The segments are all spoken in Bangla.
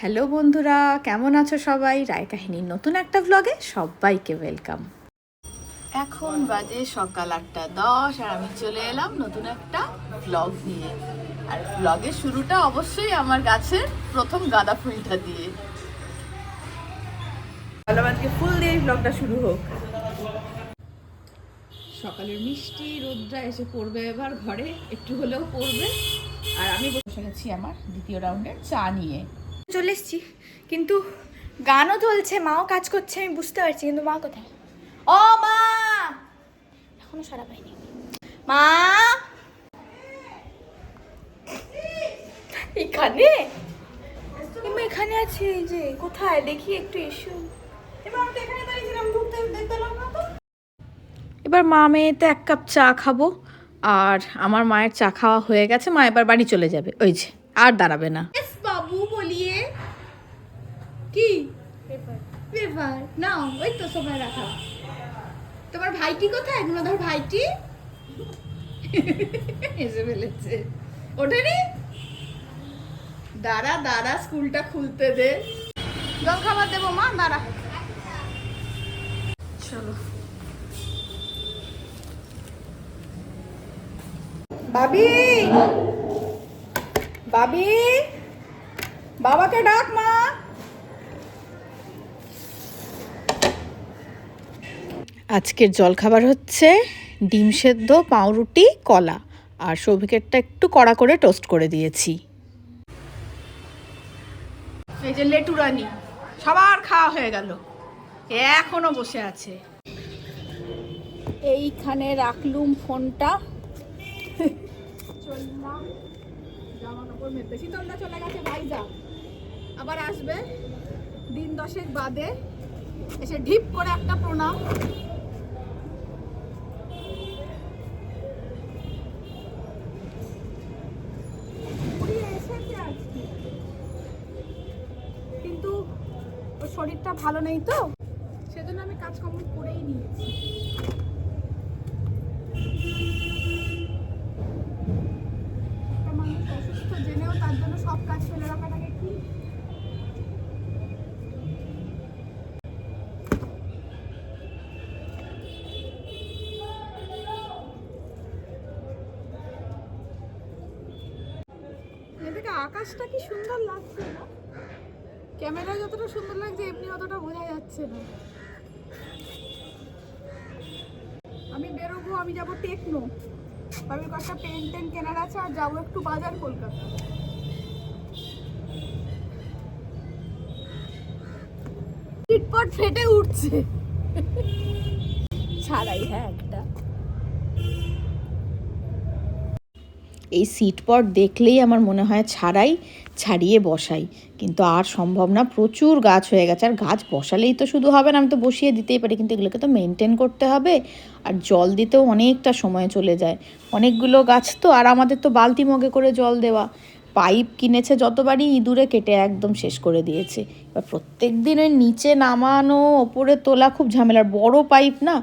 হ্যালো বন্ধুরা কেমন আছো সবাই? রায় কাহিনীর নতুন একটা ব্লগে সবাইকে ওয়েলকাম এখন বাজে সকাল আটটা দশ আর আমি চলে এলাম নতুন একটা ব্লগ নিয়ে। আর ব্লগের শুরুটা অবশ্যই আমার গাছের প্রথম গাঁদা ফুলটা দিয়ে। ভালো আজকে ফুল দিয়ে ব্লগটা শুরু হোক। সকালের মিষ্টি রোদটা এসে পড়বে এবার ঘরে একটু হলেও পড়বে। আর আমি বসে গেছি আমার দ্বিতীয় রাউন্ডের চা নিয়ে। চলে এসছি, কিন্তু গানও চলছে মাও কাজ করছে, আমি বুঝতে পারছি, কিন্তু মা কোথায়? ও মা! এখনও সারা পাইনি। মা! এখানে? এখানে আছে, এই যে, কোথায়? দেখি, একটু তো। এবার মা মেয়েতে এক কাপ চা খাব, আর আমার মায়ের চা খাওয়া হয়ে গেছে, মা এবার বাড়ি চলে যাবে, ওই যে, আর দাঁড়াবে না এস বাবু বলিয়ে কি পেপার নাও ওই তো সময় রাখা। তোমার ভাইটি কোথায়? গুণধর ভাইটি? এসে ফেলেছে। ওঠেনি? দাঁড়া দাঁড়া, স্কুলটা খুলতে দে। জল খাবার দেবো, মা, দাঁড়া। চলো। বাবি বাবি বাবাকে ডাক, মা! আজকের জলখাবার হচ্ছে ডিম সেদ্ধ পাউরুটি কলা। আর সৌভিকেরটা একটু কড়া করে টোস্ট করে দিয়েছি। এই যে লেটুরানি সবার খাওয়া হয়ে গেল। এখনও বসে আছে। এইখানে রাখলুম ফোনটা। চললাম। জামা কাপড় মেপে শীতলদা চলে গেছে ভাইজা আবার আসবে। দিন দশেক বাদে এসে ঢিপ করে একটা প্রণাম। ভালো নেই তো? সেজন্য আমি কাজ কমপ্লিট করেই নিয়েছি। অসুস্থ জেনেও তার জন্য সব কাজ ফেলে কি? আকাশটা কি সুন্দর লাগছে না? ক্যামেরায় যতটা সুন্দর লাগছে, এমনি অতটা বোঝা যাচ্ছে না। আমি বেরোবো, আমি যাব টেকনো। আমি কয়েকটা পেন টেন কেনার আছে, আর যাব একটু বাজার কলকাতা। চিটপট ফেটে উঠছে। ছাড়াই হ্যাঁ একটা। এই সিটপট দেখলেই আমার মনে হয় ছাড়াই ছাড়িয়ে বসাই। কিন্তু আর সম্ভব না, প্রচুর গাছ হয়ে গেছে। আর গাছ বসালেই তো শুধু হবে না, আমি তো বসিয়ে দিতেই পারি। কিন্তু এগুলোকে তো মেনটেন করতে হবে। আর জল দিতেও অনেকটা সময় চলে যায়। অনেকগুলো গাছ তো, আর আমাদের তো বালতি মগে করে জল দেওয়া। পাইপ কিনেছে যতবারই ইঁদুরে কেটে একদম শেষ করে দিয়েছে। এবার প্রত্যেক দিন ওই নিচে নামানো, ওপরে তোলা খুব ঝামেলার বড় পাইপ না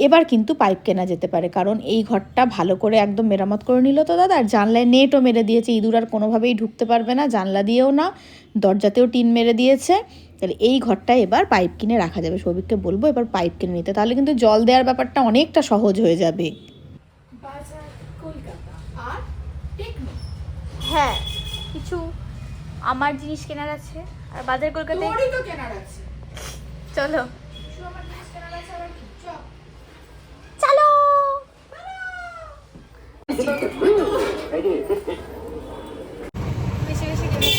এবার কিন্তু পাইপ কেনা যেতে পারে কারণ এই ঘরটা ভালো করে একদম মেরামত করে নিল তো দাদা। আর জানলায় নেটও মেরে দিয়েছে ইঁদুর আর কোনোভাবেই ঢুকতে পারবে না জানলা দিয়েও না দরজাতেও টিন মেরে দিয়েছে। তাহলে এই ঘরটা এবার পাইপ কিনে রাখা যাবে সৌভিককে বলব এবার পাইপ কিনে নিতে তাহলে কিন্তু জল দেওয়ার ব্যাপারটা অনেকটা সহজ হয়ে যাবে। বাজার কলকাতা আর টেকনো। হ্যাঁ কিছু আমার জিনিস কেনার আছে আর বাজার কলকাতায় কেনার আছে। চলো কিছু আমার জিনিস কেনার আছে আবার কি চল চলো। বেশি বেশি কিনে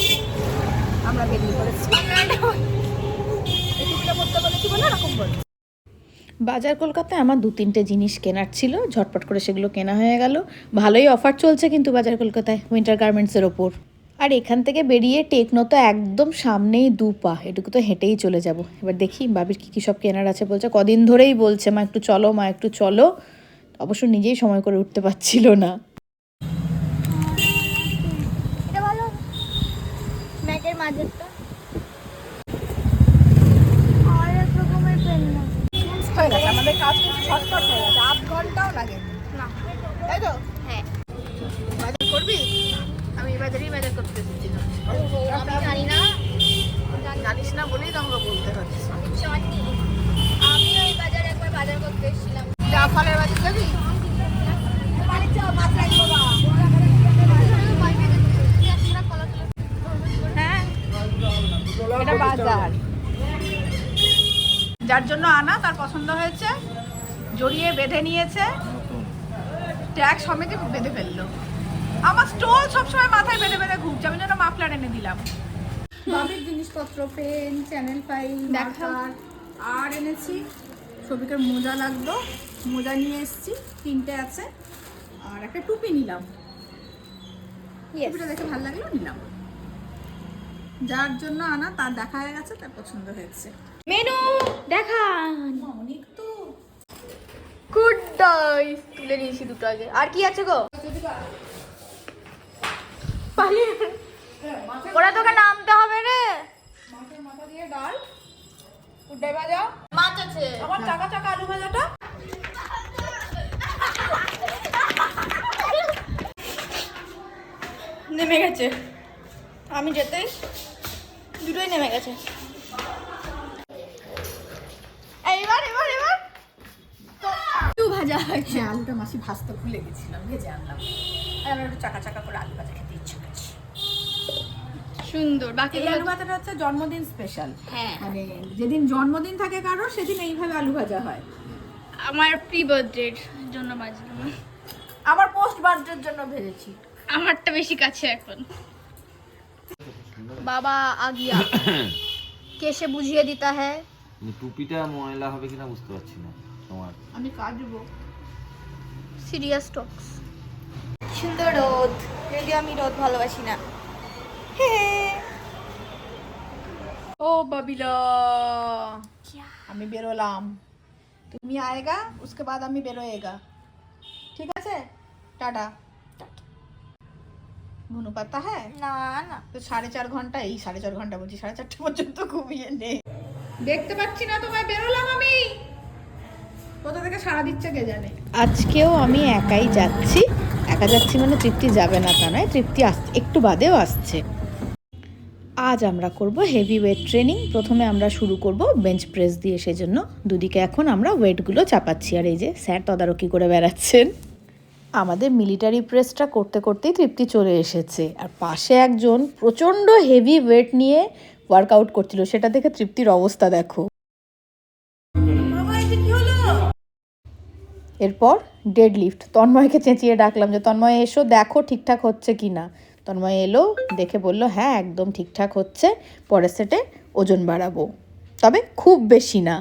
আমরা বেরিয়ে পড়েছি। করতে বলেছি বলে? এরকম বলছি বাজার কলকাতায় আমার দু তিনটে জিনিস কেনার ছিল ঝটপট করে সেগুলো কেনা হয়ে গেল। ভালোই অফার চলছে কিন্তু বাজার কলকাতায় উইন্টার গার্মেন্টসের ওপর। আর এখান থেকে বেরিয়ে টেকনো তো একদম সামনেই দু পা। এটুকু তো হেঁটেই চলে যাব। এবার দেখি বাবির কী কী সব কেনার আছে বলছে। কদিন ধরেই বলছে মা একটু চলো মা একটু চলো। অবশ্য নিজেই সময় করে উঠতে পারছিল না। আমাদের কাজ কিন্তু হয়ে গেছে। আধ ঘন্টাও লাগে না। তাই তো? হ্যাঁ। বাজার করবি? আমি বাজারেই বাজার করতে এসেছিলাম আমি জানি না জানিস না বলেই তো আমাকে বলতে হচ্ছে। আমি ওই বাজারে একবার বাজার করতে এসেছিলাম। যা ফলের বাজার যাবি? হ্যাঁ এটা বাজার। যার জন্য আনা তার পছন্দ হয়েছে জড়িয়ে বেঁধে নিয়েছে। ট্যাগ সমেতে বেঁধে ফেলল। আমার স্টোল সবসময় মাথায় বেঁধে বেঁধে ঘুরছে আমি যেন মাফলার এনে দিলাম। বাবির জিনিসপত্র পেন চ্যানেল ফাইল মার্কার আর এনেছি। ছবিকার মোজা লাগতো মোজা নিয়ে এসেছি তিনটে আছে। আর একটা টুপি নিলাম। টুপিটা দেখে ভালো লাগল নিলাম। যার জন্য আনা তার দেখা হয়ে গেছে তার পছন্দ হয়েছে। মেনু দেখা অনেক তো। গুড ডাইস তুলে নিয়েছি দুটো আগে। আর কি আছে গো? পালিয়ে ওরা তোকে নামতে হবে রে। মাছের মাথা দিয়ে ডাল উড্ডাই ভাজা মাছ আছে। আমার চাকা চাকা আলু ভাজাটা। নেমে গেছে। আমি যেতেই দুটোই নেমে গেছে। এইবার এবার এবার আলু ভাজা হয়েছে। আলুটা মাসি ভাজতে ভুলে গেছিলাম ভেজে আনলাম। আর আমার একটু চাকা চাকা করে আলু ভাজা। সুন্দর। বাকি এই আলু ভাজাটা হচ্ছে জন্মদিন স্পেশাল হ্যাঁ। মানে যেদিন জন্মদিন থাকে কারও সেদিন এইভাবে আলু ভাজা হয়। আমার প্রি বার্থডের জন্য বাজলাম আবার পোস্ট বার্থডের জন্য ভেজেছি। আমারটা বেশি কাছে এখন। বাবা আগিয়া। কেসে বুঝিয়ে দিতা হ্যাঁ টুপিটা ময়লা হবে কিনা বুঝতে পারছি না তোমার। আমি কাটবো সিরিয়াস টক্স সুন্দর রোদ। যদিও আমি রোদ ভালোবাসি না। ও বাবিলা আমি বেরোলাম তুমি আয়েগা উসকে বাদ আমি বেরোয়েগা ঠিক আছে টাটা মনু পাতা হ্যাঁ না না তো সাড়ে চার ঘণ্টা এই সাড়ে চার ঘণ্টা বলছি সাড়ে চারটে পর্যন্ত ঘুমিয়ে নে দেখতে পাচ্ছি না তোমায় বেরোলাম আমি কোথা থেকে সারা দিচ্ছে কে জানে আজকেও আমি একাই যাচ্ছি। একা যাচ্ছি মানে তৃপ্তি যাবে না তা নয় তৃপ্তি একটু বাদেও আসছে। আজ আমরা করব হেভি ওয়েট ট্রেনিং প্রথমে আমরা শুরু করব বেঞ্চ প্রেস দিয়ে, সেজন্য দুদিকে এখন আমরা ওয়েটগুলো চাপাচ্ছি। আর এই যে স্যার তদারকি করে বেড়াচ্ছেন। আমাদের মিলিটারি প্রেসটা করতে করতেই তৃপ্তি চলে এসেছে। আর পাশে একজন প্রচণ্ড হেভি ওয়েট নিয়ে ওয়ার্কআউট করছিল, সেটা দেখে তৃপ্তির অবস্থা দেখো। এরপর ডেড লিফট তন্ময়কে চেঁচিয়ে ডাকলাম যে, তন্ময়, এসো, দেখো ঠিকঠাক হচ্ছে কি না তন্ময় এলো, দেখে বলল হ্যাঁ একদম ঠিকঠাক হচ্ছে, পরের সেটে ওজন বাড়াবো। তবে খুব বেশি না।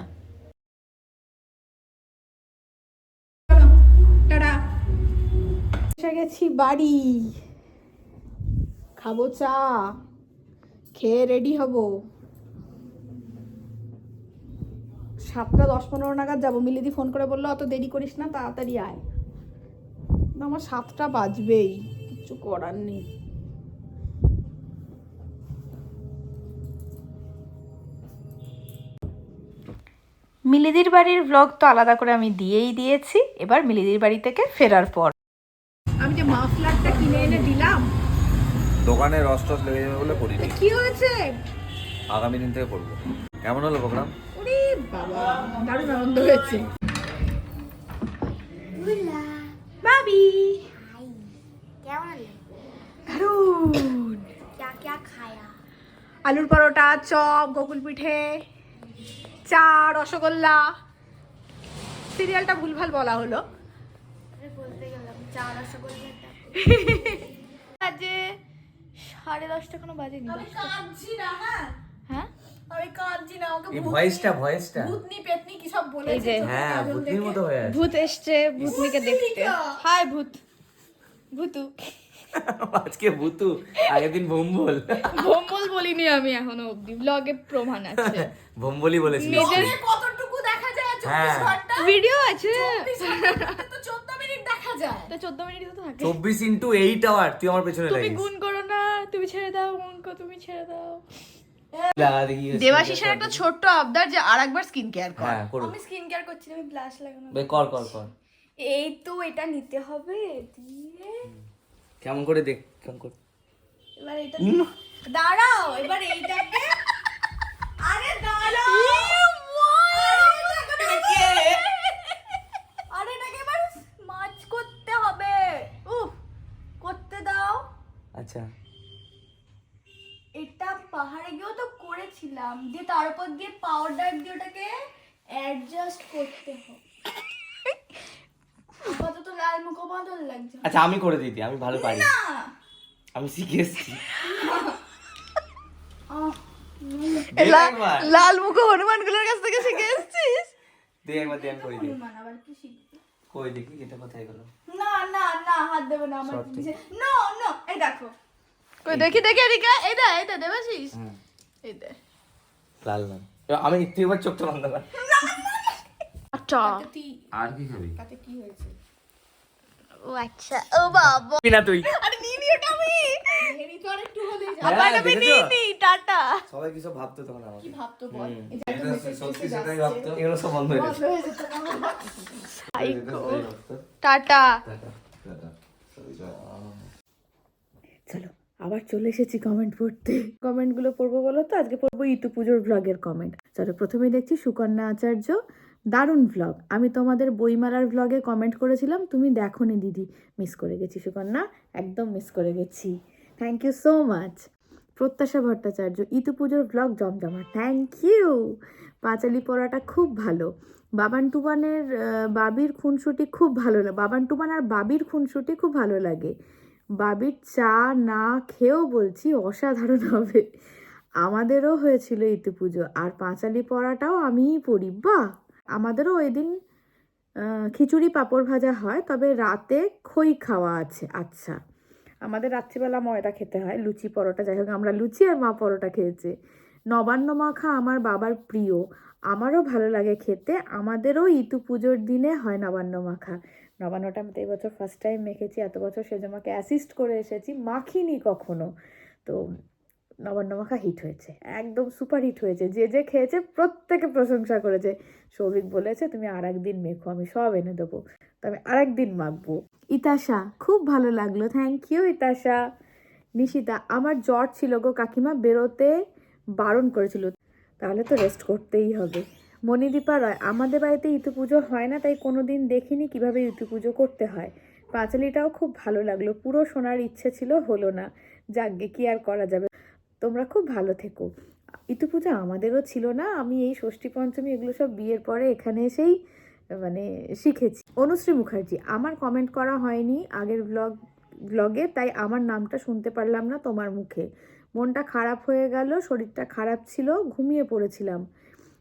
গেছি বাড়ি। খাব চা, খেয়ে রেডি হব। সাতটা দশ পনেরো নাগাদ যাব। মিলিদি ফোন করে বলল, অত দেরি করিস না, তাড়াতাড়ি আয়। আমার সাতটা বাজবেই কিচ্ছু করার নেই। মিলিদির বাড়ির ব্লগ তো আলাদা করে আমি দিয়েই দিয়েছি। এবার মিলিদির বাড়ি থেকে ফেরার পর। আমি যে মাফলারটা কিনে এনে দিলাম। দোকানে রস টস লেগে যাবে বলে করি কি হয়েছে? আগামী দিন থেকে করব। কেমন হলো প্রোগ্রাম? ওরে বাবা দারুণ আনন্দ হয়েছে। বাবি! আলুর পরোটা চপ গোকুল পিঠে। চা রসগোল্লা। সিরিয়ালটা ভুলভাল বলা হলো। আরে বলতে গেলাম চা রসগোল্লাটা বাজে সাড়ে দশটা কোনো কাঁদছি না হ্যাঁ? হ্যাঁ? আমি কাঁদছি না ওকে এই ভয়েসটা ভয়েসটা। ভূতনি পেতনি কি সব বলেছে হ্যাঁ বুদ্ধির মতো হয়ে আছে। ভূত এসছে ভূতনিকে দেখতে। হাই ভূত। ভূতু। আজকে ভূতু আগের দিন ভোম্বল। ভোম্বল বলিনি আমি এখনও অবধি ব্লগে প্রমাণ আছে। ভোম্বলই বলেছিল নিজের কতটুকু দেখা যায়? হ্যাঁ। ভিডিও আছে। তো চোদ্দ মিনিট দেখা যায়। তো চোদ্দ মিনিট তো থাকে। চব্বিশ ইন্টু এইট আওয়ার তুই আমার পেছনে তুমি গুণ করো না তুমি ছেড়ে দাও অঙ্ক তুমি ছেড়ে দাও। দেবাশিসের একটা ছোট্ট আবদার যে আর একবার স্কিন কেয়ার কর। হ্যাঁ আমি স্কিন কেয়ার করছি আমি ব্লাশ লাগানো কর কর কর। এই তো এটা নিতে হবে দিয়ে কেমন করে দেখ কেমন করে? এবার এটা দাঁড়াও এবার এইটাকে আরে দাঁড়াও! আরে এটাকে এবার মাছ করতে হবে। উফ করতে দাও। আচ্ছা। এটা পাহাড়ে গিয়েও তো করেছিলাম। দিয়ে তার উপর দিয়ে পাউডার দিয়ে ওটাকে অ্যাডজাস্ট করতে হবে। আচ্ছা আমি করে দিতি আমি ভালো পারি। না! আমি শিখে এসেছি। লাল মুখো হনুমানগুলোর কাছ থেকে শিখে এসেছিস? দে একবার ধ্যান করে দি হনুমান আবার কি শিখবে? কই দেখি এটা কোথায় গেল? না না না হাত দেবে না আমার জিনিসে নো নো এই দেখো। কই দেখি দেখি দে এই দে দেবাশিস? দে। লাল লাল। আমি তুই এবার চোখটা বন্ধ কর। আচ্ছা। আর কি খাবি? তাতে কি হয়েছে? ও আচ্ছা ও বাবা। না তুই। আরে নিয়ে নি ওটা আমি। হেরি তো আর একটু হলেই হ্যাঁ, আবার আমি? নিয়ে নি টাটা। সবাই কিছু ভাবতো তখন আমাকে? ভাবতো বল? যে সত্যি সেটাই ভাবতো। এগুলো সব বন্ধ হয়ে গেছে। টাটা। চলো আবার চলে এসেছি কমেন্ট পড়তে। কমেন্টগুলো পড়ব বলো তো? আজকে পড়ব ইতু পুজোর ব্লগের কমেন্ট চলো প্রথমে দেখছি সুকন্যা আচার্য। দারুণ ভ্লগ আমি তোমাদের বইমেলার ভ্লগে কমেন্ট করেছিলাম, তুমি দেখোনি দিদি। মিস করে গেছি, সুকন্যা। একদম মিস করে গেছি। থ্যাংক ইউ সো মাচ প্রত্যাশা ভট্টাচার্য ইতু পুজোর ভ্লগ জমজমা থ্যাংক ইউ পাঁচালি পড়াটা খুব ভালো। বাবান টুবানের বাবির খুনসুটি খুব ভালো লাগে বাবান টুবান আর বাবির খুনসুটি খুব ভালো লাগে। বাবির চা না খেয়েও বলছি অসাধারণ হবে। আমাদেরও হয়েছিল ইতু পুজো আর পাঁচালি পড়াটাও আমিই পড়ি। বাহ! আমাদেরও ওই দিন খিচুড়ি পাঁপড় ভাজা হয়, তবে রাতে খই খাওয়া আছে আচ্ছা। আমাদের রাত্রিবেলা ময়দা খেতে হয়, লুচি পরোটা, যাই হোক, আমরা লুচি আর মা পরোটা খেয়েছি। নবান্ন মাখা আমার বাবার প্রিয়, আমারও ভালো লাগে খেতে, আমাদেরও ইতু পুজোর দিনে হয় নবান্ন মাখা। নবান্নটা আমি তো এই বছর ফার্স্ট টাইম মেখেছি, এত বছর সেজমাকে অ্যাসিস্ট করে এসেছি, মাখিনি কখনো। তো নবান্ন মাখা হিট হয়েছে। একদম সুপার হিট হয়েছে। যে যে খেয়েছে প্রত্যেকে প্রশংসা করেছে। সৌভিক বলেছে, তুমি আর একদিন মেখো, আমি সব এনে দেবো। তো আমি আর একদিন মাখবো। ইতাশা, খুব ভালো লাগল। Thank you Itasha. নিশিতা, আমার জ্বর ছিল গো কাকিমা, বেরোতে বারণ করেছিল। তাহলে তো রেস্ট করতেই হবে। মণিদীপা রয়, আমাদের বাড়িতে ইতু পুজো হয় না, তাই কোনো দিন দেখিনি কীভাবে ইতু পুজো করতে হয়। পাঁচালিটাও খুব ভালো লাগল। পুরো শোনার ইচ্ছে ছিল হলো না। যাকগে কি আর করা যাবে? তোমরা খুব ভালো থেকো। ইতু পুজো আমাদেরও ছিল না, আমি এই ষষ্ঠী পঞ্চমী এগুলো সব বিয়ের পরে এখানে এসেই মানে শিখেছি। অনুশ্রী মুখার্জি, আমার কমেন্ট করা হয়নি আগের ব্লগ ব্লগে তাই আমার নামটা শুনতে পারলাম না তোমার মুখে। মনটা খারাপ হয়ে গেল, শরীরটা খারাপ ছিল, ঘুমিয়ে পড়েছিলাম।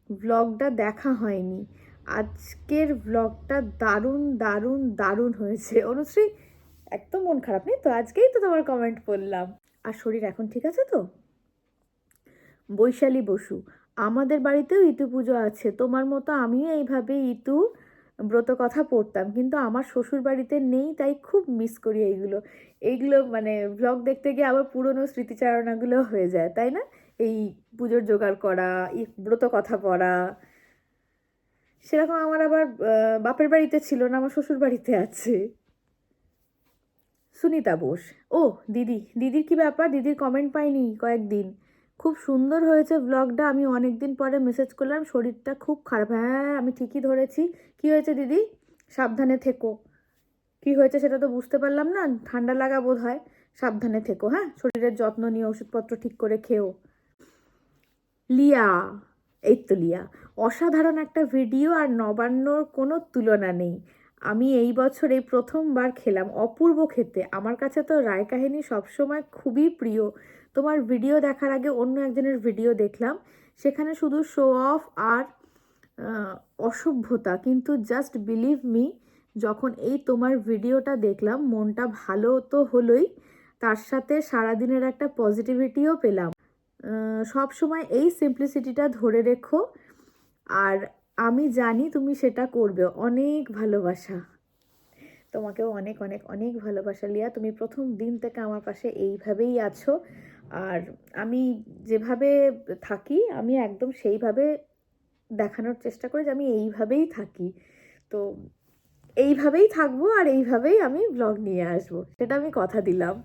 ব্লগটা দেখা হয়নি। আজকের ব্লগটা দারুণ দারুণ দারুণ হয়েছে। অনুশ্রী, একদম মন খারাপ নেই তো? আজকেই তো তোমার কমেন্ট পড়লাম। আর শরীর এখন ঠিক আছে তো? বৈশালী বসু, আমাদের বাড়িতেও ইতু পুজো আছে, তোমার মতো আমিও এইভাবে ইতু ব্রত কথা পড়তাম, কিন্তু আমার শ্বশুর বাড়িতে নেই, তাই খুব মিস করি এইগুলো। এইগুলো মানে ব্লগ দেখতে গিয়ে আবার পুরনো স্মৃতিচারণাগুলো হয়ে যায়, তাই না? এই পুজোর জোগাড় করা ব্রত কথা পড়া। সেরকম আমার আবার বাপের বাড়িতে ছিল না, আমার শ্বশুর বাড়িতে আছে। সুনিতা বোস, ও, দিদি, দিদির কি ব্যাপার? দিদির কমেন্ট পাইনি কয়েকদিন। খুব সুন্দর হয়েছে ব্লগটা আমি অনেক দিন পরে মেসেজ করলাম, শরীরটা খুব খারাপ। হ্যাঁ আমি ঠিকই ধরেছি। কি হয়েছে দিদি? সাবধানে থেকো। কি হয়েছে সেটা তো বুঝতে পারলাম না। ঠান্ডা লাগা বোধ হয় সাবধানে থেকো হ্যাঁ? শরীরের যত্ন নিয়ে ওষুধপত্র ঠিক করে খেও। লিয়া, এই তো লিয়া। অসাধারণ একটা ভিডিও আর নবান্নর কোনো তুলনা নেই। আমি এই বছর এই প্রথমবার খেলাম অপূর্ব খেতে। আমার কাছে তো রায় কাহিনী সবসময় খুবই প্রিয়। তোমার ভিডিও দেখার আগে অন্য একজনের ভিডিও দেখলাম। সেখানে শুধু শো অফ আর অসভ্যতা। কিন্তু জাস্ট বিলিভ মি যখন এই তোমার ভিডিওটা দেখলাম, মনটা ভালো তো হলোই। তার সাথে সারাদিনের একটা পজিটিভিটিও পেলাম। সব সময় এই সিম্পলিসিটিটা ধরে রেখো। আর আমি জানি তুমি সেটা করবে। অনেক ভালোবাসা। তোমাকেও অনেক অনেক অনেক ভালোবাসা লিয়া, তুমি প্রথম দিন থেকে আমার পাশে এইভাবেই আছো। আর আমি যেভাবে থাকি, আমি একদম সেইভাবে দেখানোর চেষ্টা করি যে আমি এইভাবেই থাকি। তো এইভাবেই থাকব আর এইভাবেই আমি ব্লগ নিয়ে আসব, সেটা আমি কথা দিলাম।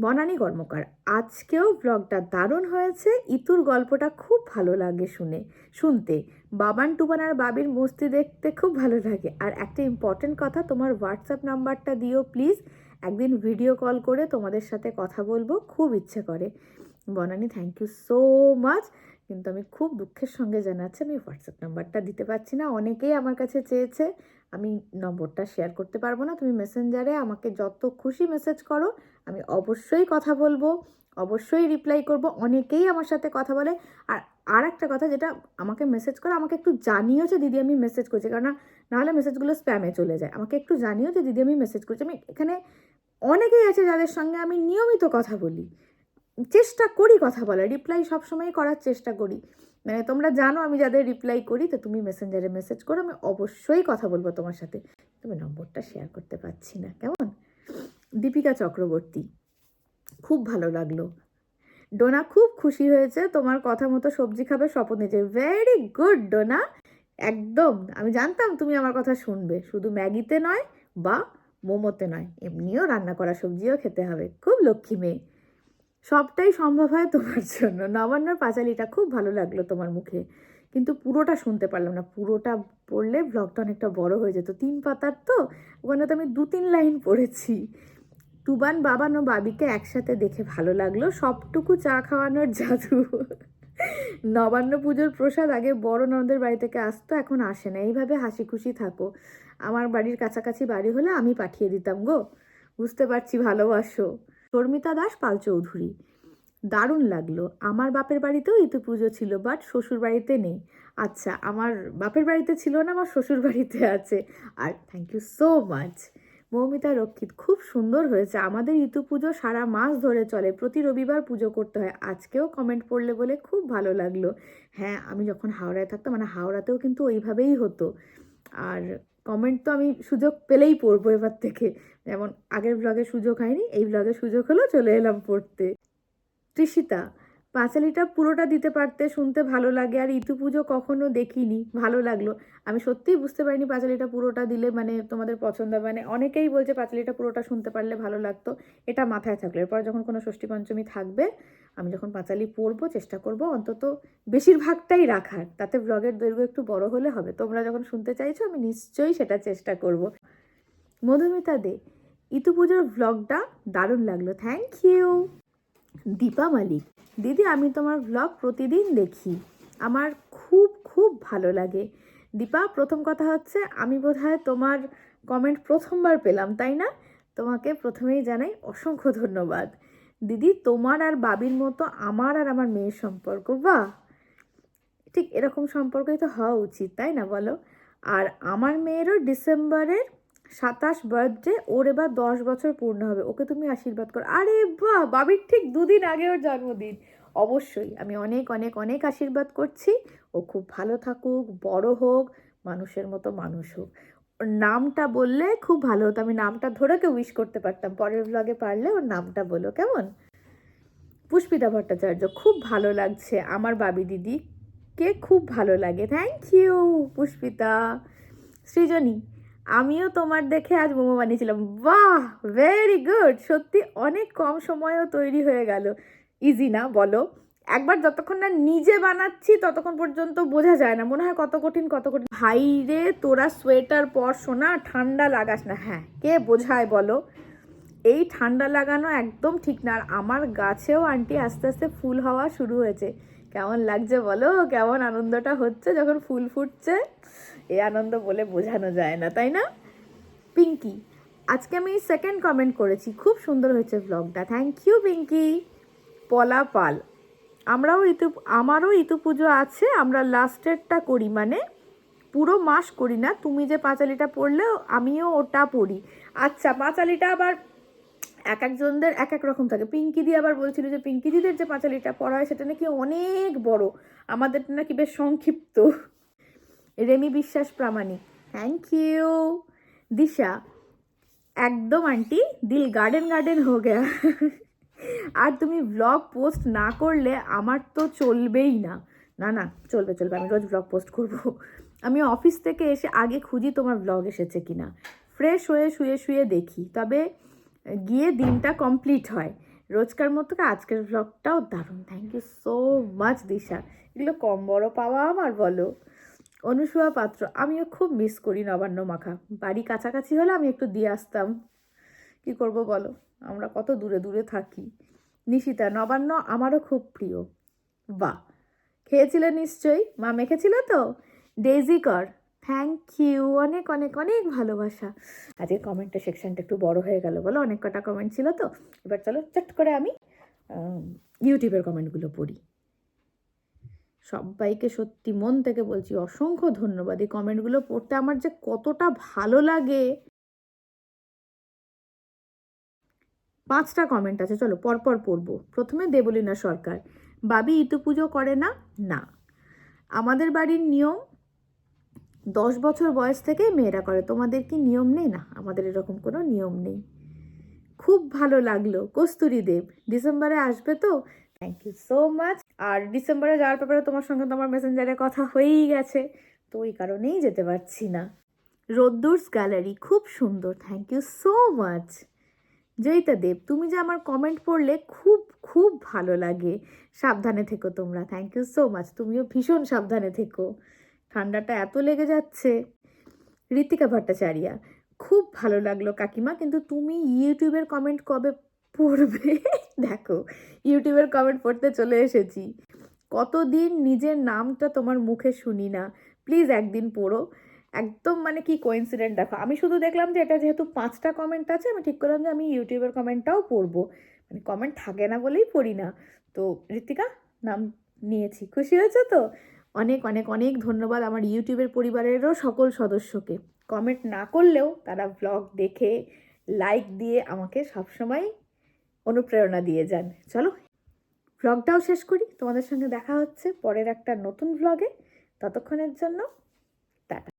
বনানী কর্মকার, আজকেও ব্লগটা দারুণ হয়েছে। ইতুর গল্পটা খুব ভালো লাগে শুনে, শুনতে। বাবান টুবান আর বাবির মস্তি দেখতে খুব ভালো লাগে। আর একটা ইম্পর্টেন্ট কথা, তোমার হোয়াটসঅ্যাপ নাম্বারটা দিও প্লিজ একদিন ভিডিও কল করে তোমাদের সাথে কথা বলব, খুব ইচ্ছে করে। Banani thank you so much কিন্তু আমি খুব দুঃখের সঙ্গে জানাচ্ছি, আমি হোয়াটসঅ্যাপ নাম্বারটা দিতে পারছি না। অনেকেই আমার কাছে চেয়েছে, আমি নম্বরটা শেয়ার করতে পারব না। তুমি মেসেঞ্জারে আমাকে যত খুশি মেসেজ করো, আমি অবশ্যই কথা বলব, অবশ্যই রিপ্লাই করব। অনেকেই আমার সাথে কথা বলে। আর আর একটা কথা যেটা, আমাকে মেসেজ করে, আমাকে একটু জানিও যে দিদি আমি মেসেজ করছি। কারণ নাহলে মেসেজগুলো স্প্যামে চলে যায়। আমাকে একটু জানিও যে দিদি আমি মেসেজ করছি। আমি এখানে অনেকেই আছে যাদের সঙ্গে আমি নিয়মিত কথা বলি। চেষ্টা করি কথা বলার রিপ্লাই সবসময় করার চেষ্টা করি। মানে তোমরা জানো আমি যাদের রিপ্লাই করি, তো তুমি মেসেঞ্জারে মেসেজ করো, আমি অবশ্যই কথা বলব তোমার সাথে। তুমি নম্বরটা শেয়ার করতে পারছি না, কেমন? দীপিকা চক্রবর্তী, খুব ভালো লাগল। ডোনা খুব খুশি হয়েছে, তোমার কথা মতো সবজি খাবে স্বপ্ন নিয়েছে। Very good Dona. একদম, আমি জানতাম তুমি আমার কথা শুনবে। শুধু ম্যাগিতে নয়, বা মোমোতে নয়, এমনিও রান্না করা সবজিও খেতে হবে। খুব লক্ষ্মী মেয়ে। সবটাই সম্ভব হয় তোমার জন্য। নবান্নর পাঁচালিটা খুব ভালো লাগল তোমার মুখে। কিন্তু পুরোটা শুনতে পারলাম না। পুরোটা পড়লে ব্লগটা অনেকটা বড় হয়ে যেত। তিন পাতার তো? ওখানে তো আমি দু তিন লাইন পড়েছি। টুবান বাবান ও বাবিকে একসাথে দেখে ভালো লাগল। সবটুকু চা খাওয়ানোর জাদু। নবান্ন পুজোর প্রসাদ আগে বড় ননদের বাড়ি থেকে আসতো, এখন আসে না। এইভাবে হাসি খুশি থাকো। আমার বাড়ির কাছাকাছি বাড়ি হলে আমি পাঠিয়ে দিতাম গো। বুঝতে পারছি, ভালোবাসো। শর্মিতা দাস, পাল চৌধুরী। দারুণ লাগল। আমার বাপের বাড়িতেও ইতু পুজো ছিল বাট শ্বশুর বাড়িতে নেই। আচ্ছা আমার বাপের বাড়িতে ছিল না, আমার শ্বশুর বাড়িতে আছে। আর thank you so much Moumita Rakshit খুব সুন্দর হয়েছে। আমাদের ইতু পুজো সারা মাস ধরে চলে। প্রতি রবিবার পুজো করতে হয়। আজকেও কমেন্ট পড়লে বলে খুব ভালো লাগল। হ্যাঁ আমি যখন হাওড়ায় থাকতাম মানে হাওড়াতেও কিন্তু ওইভাবেই হতো। আর কমেন্ট তো আমি সুযোগ পেলেই পড়ব এবার থেকে। যেমন আগের ব্লগে সুযোগ হয়নি, এই ব্লগে সুযোগ হলো চলে এলাম পড়তে। তৃষিতা পাঁচালিটা পুরোটা দিতে পারতে শুনতে ভালো লাগে, আর ইতু পুজো কখনো দেখিনি, ভালো লাগল। আমি সত্যিই বুঝতে পারিনি পাঁচালিটা পুরোটা দিলে মানে তোমাদের পছন্দ মানে অনেকেই বলছে পাঁচালিটা পুরোটা শুনতে পারলে ভালো লাগতো, এটা মাথায় থাকল। এরপর যখন কোনো ষষ্ঠী পঞ্চমী থাকবে, আমি যখন পাঁচালি পড়ব চেষ্টা করব অন্তত বেশিরভাগটাই রাখার, তাতে ব্লগের দৈর্ঘ্য একটু বড় হলে হবে। তোমরা যখন শুনতে চাইছো, আমি নিশ্চয়ই সেটা চেষ্টা করব। মধুমিতা দে, ইতু পুজোর ভ্লগটা দারুণ লাগল। Thank you Dipa Malik. দিদি, আমি তোমার ভ্লগ প্রতিদিন দেখি। আমার খুব খুব ভালো লাগে। দীপা, প্রথম কথা হচ্ছে আমি বোধহয় তোমার কমেন্ট প্রথমবার পেলাম, তাই না? তোমাকে প্রথমেই জানাই অসংখ্য ধন্যবাদ। দিদি, তোমার আর বাবির মতো আমার আর আমার মেয়ের সম্পর্ক, বাহ! ঠিক এরকম সম্পর্কই তো হওয়া উচিত, তাই না বলো? আর আমার মেয়েরও ডিসেম্বরের সাতাশ বার্থডে ওর এবার দশ বছর পূর্ণ হবে। ওকে তুমি আশীর্বাদ করো। আরে বাহ! বাবির ঠিক দুদিন আগে ওর জন্মদিন। অবশ্যই, আমি অনেক অনেক অনেক আশীর্বাদ করছি। ও খুব ভালো থাকুক, বড় হোক, মানুষের মতো মানুষ হোক। ওর নামটা বললে খুব ভালো হতো। আমি নামটা ধরে ওকে উইশ করতে পারতাম। পরের ব্লগে পারলে ওর নামটা বলো, কেমন? পুষ্পিতা ভট্টাচার্য, খুব ভালো লাগছে। আমার বাবি দিদিকে খুব ভালো লাগে। Thank you Pushpita. সৃজনী আমিও তোমার দেখে আজ মোমো বানিয়েছিলাম। বাহ ভেরি গুড সত্যি অনেক কম সময়েও তৈরি হয়ে গেল। ইজি না, বলো। একবার যতক্ষণ না নিজে বানাচ্ছি, ততক্ষণ পর্যন্ত বোঝা যায় না। মনে হয় কত কঠিন কত কঠিন। ভাই রে, তোরা সোয়েটার পর শোনা ঠান্ডা লাগাস না। হ্যাঁ কে বোঝায় বলো? এই ঠান্ডা লাগানো একদম ঠিক না। আর আমার গাছেও, আন্টি, আস্তে আস্তে ফুল হওয়া শুরু হয়েছে। কেমন লাগছে বলো? কেমন আনন্দটা হচ্ছে যখন ফুল ফুটছে? এই আনন্দ বলে বোঝানো যায় না, তাই না? পিঙ্কি, আজকে আমি সেকেন্ড কমেন্ট করেছি, খুব সুন্দর হয়েছে ব্লগটা থ্যাংক ইউ পিঙ্কি। পলা পাল আমরাও ইতু, আমারও ইতু পুজো আছে, আমরা লাস্টেরটা করি মানে পুরো মাস করি না, তুমি যে পাঁচালিটা পড়লে, আমিও ওটা পড়ি। আচ্ছা পাঁচালিটা আবার এক একজনদের এক এক রকম থাকে। পিঙ্কি দি আবার বলছিল যে, পিঙ্কি দিদের যে পাঁচালিটা পড়া হয়, সেটা নাকি অনেক বড়। আমাদের নাকি বেশ সংক্ষিপ্ত। রেমি বিশ্বাস প্রামাণিক। থ্যাংক ইউ দিশা, একদম আন্টি, দিল গার্ডেন গার্ডেন হো গেয়া আর তুমি ব্লগ পোস্ট না করলে আমার তো চলবেই না। না না, চলবে চলবে, আমি রোজ ব্লগ পোস্ট করব। আমি অফিস থেকে এসে আগে খুঁজি তোমার ব্লগ এসেছে কিনা। ফ্রেশ হয়ে শুয়ে শুয়ে দেখি। তবে গিয়ে দিনটা কমপ্লিট হয়। রোজকার মতো আজকের ব্লগটাও দারুণ। Thank you so much Disha. এগুলো কম বড় পাওয়া আমার বলো। অনুসুয়া পাত্র, আমিও খুব মিস করি নবান্ন মাখা। বাড়ি কাছাকাছি হলে আমি একটু দিয়ে আসতাম। কি করব বলো? আমরা কত দূরে দূরে থাকি। নিশিতা, নবান্ন আমারও খুব প্রিয়। বাহ! খেয়েছিলে নিশ্চয়ই? মা মেখেছিল তো? ডেজি কর। থ্যাংক ইউ অনেক অনেক অনেক ভালোবাসা। আজকে কমেন্টটা সেকশনটা একটু বড় হয়ে গেল বলো? অনেক কটা কমেন্ট ছিল তো। এবার চলো চট করে আমি ইউটিউবের কমেন্টগুলো পড়ি। সবাইকে সত্যি মন থেকে বলছি অসংখ্য ধন্যবাদ। এই কমেন্টগুলো পড়তে আমার যে কতটা ভালো লাগে। পাঁচটা কমেন্ট আছে, চলো পরপর পড়ব। প্রথমে দেবলীনা সরকার, বাবি ইতু পুজো করে না? না। আমাদের বাড়ির নিয়ম, দশ বছর বয়স থেকেই মেয়েরা করে। তোমাদের কি নিয়ম নেই? না, আমাদের এরকম কোনো নিয়ম নেই। খুব ভালো লাগল। কস্তুরী দেব, ডিসেম্বরে আসবে তো? থ্যাংক ইউ সো মাচ আর ডিসেম্বরে যাওয়ার ব্যাপারে তোমার সঙ্গে তোমার মেসেঞ্জারে কথা হয়েই গেছে। তো ওই কারণেই যেতে পারছি না। রোদ্দুর্স গ্যালারি খুব সুন্দর। Thank you so much Joyita Deb, তুমি যে আমার কমেন্ট পড়লে খুব খুব ভালো লাগে। সাবধানে থেকো তোমরা। থ্যাংক ইউ সো মাচ তুমিও ভীষণ সাবধানে থেকো। ঠান্ডাটা এত লেগে যাচ্ছে। ঋতিকা ভট্টাচার্যা, খুব ভালো লাগল কাকিমা। কিন্তু তুমি ইউটিউবের কমেন্ট কবে পড়বে। দেখো, ইউটিউবের কমেন্ট পড়তে চলে এসেছি। কতদিন নিজের নামটা তোমার মুখে শুনি না। প্লিজ একদিন পড়ো। একদম মানে কি কোইন্সিডেন্ট দেখো, আমি শুধু দেখলাম যে এটা যেহেতু পাঁচটা কমেন্ট আছে, আমি ঠিক করলাম যে আমি ইউটিউবের কমেন্টটাও পড়ব। মানে কমেন্ট থাকে না বলেই পড়ি না। তো ঋতিকা নাম নিয়েছি। খুশি হয়েছে তো? অনেক অনেক অনেক ধন্যবাদ আমার ইউটিউবের পরিবারেরও সকল সদস্যকে। কমেন্ট না করলেও তারা ব্লগ দেখে লাইক দিয়ে আমাকে সবসময় অনুপ্রেরণা দিয়ে যান। চলো ব্লগটাও শেষ করি। তোমাদের সঙ্গে দেখা হচ্ছে পরের একটা নতুন ব্লগে ততক্ষণের জন্য, টাটা।